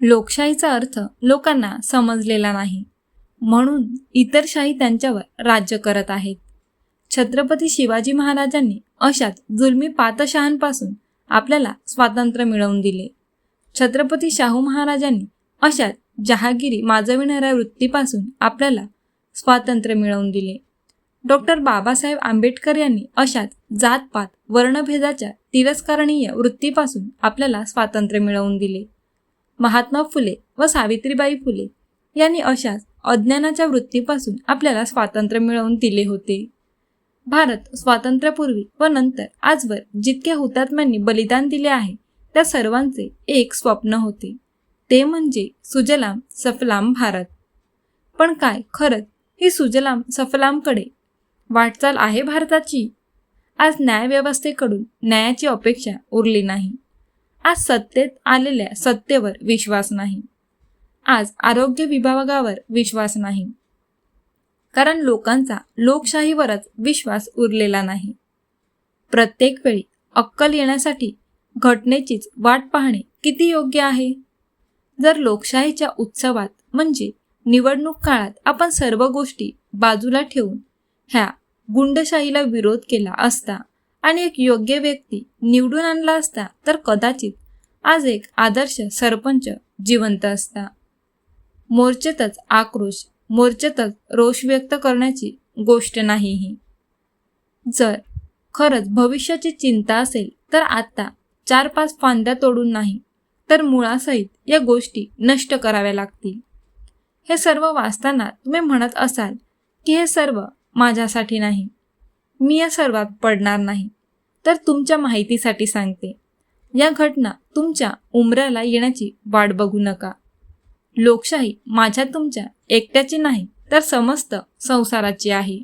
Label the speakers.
Speaker 1: लोकशाहीचा अर्थ लोकांना समजलेला नाही. म्हणून इतर शाही त्यांच्यावर राज्य करत आहेत. छत्रपती शिवाजी महाराजांनी अशाच जुलमी पातशहांपासून आपल्याला स्वातंत्र्य मिळवून दिले. छत्रपती शाहू महाराजांनी अशाच जहागिरी माजविणाऱ्या वृत्तीपासून आपल्याला स्वातंत्र्य मिळवून दिले. डॉक्टर बाबासाहेब आंबेडकर यांनी अशाच जातपात वर्णभेदाच्या तिरस्कारणीय वृत्तीपासून आपल्याला स्वातंत्र्य मिळवून दिले. महात्मा फुले व सावित्रीबाई फुले यांनी अशाच अज्ञानाच्या वृत्तीपासून आपल्याला स्वातंत्र्य मिळवून दिले होते. भारत स्वातंत्र्यापूर्वी व नंतर आजवर जितक्या हुतात्म्यांनी बलिदान दिले आहे त्या सर्वांचे एक स्वप्न होते. ते म्हणजे सुजलाम सफलाम भारत. पण काय खरंच ही सुजलाम सफलामकडे वाटचाल आहे भारताची? आज न्यायव्यवस्थेकडून न्यायाची अपेक्षा उरली नाही. आज सत्तेत आलेल्या सत्तेवर विश्वास नाही. आज आरोग्य विभागावर विश्वास नाही. कारण लोकांचा लोकशाहीवरच विश्वास उरलेला नाही. प्रत्येक वेळी अक्कल येण्यासाठी घटनेचीच वाट पाहणे किती योग्य आहे? जर लोकशाहीच्या उत्सवात म्हणजे निवडणूक काळात आपण सर्व गोष्टी बाजूला ठेवून ह्या गुंडशाहीला विरोध केला असता आणि एक योग्य व्यक्ती निवडून आणला असता तर कदाचित आज एक आदर्श सरपंच जिवंत असता. मोर्चेतच आक्रोश मोर्चेतच रोष व्यक्त करण्याची गोष्ट नाही ही जर खरंच भविष्याची चिंता असेल तर आत्ता चार पाच फांद्या तोडून नाही तर मुळासहित या गोष्टी नष्ट कराव्या लागतील. हे सर्व वाचताना तुम्ही म्हणत असाल की हे सर्व माझ्यासाठी नाही. मी या सर्वात पडणार नाही. तर तुमच्या माहितीसाठी सांगते. या घटना तुमच्या उमऱ्याला येण्याची वाट बघू नका. लोकशाही माझ्या तुमच्या एकट्याची नाही तर समस्त संसाराची आहे.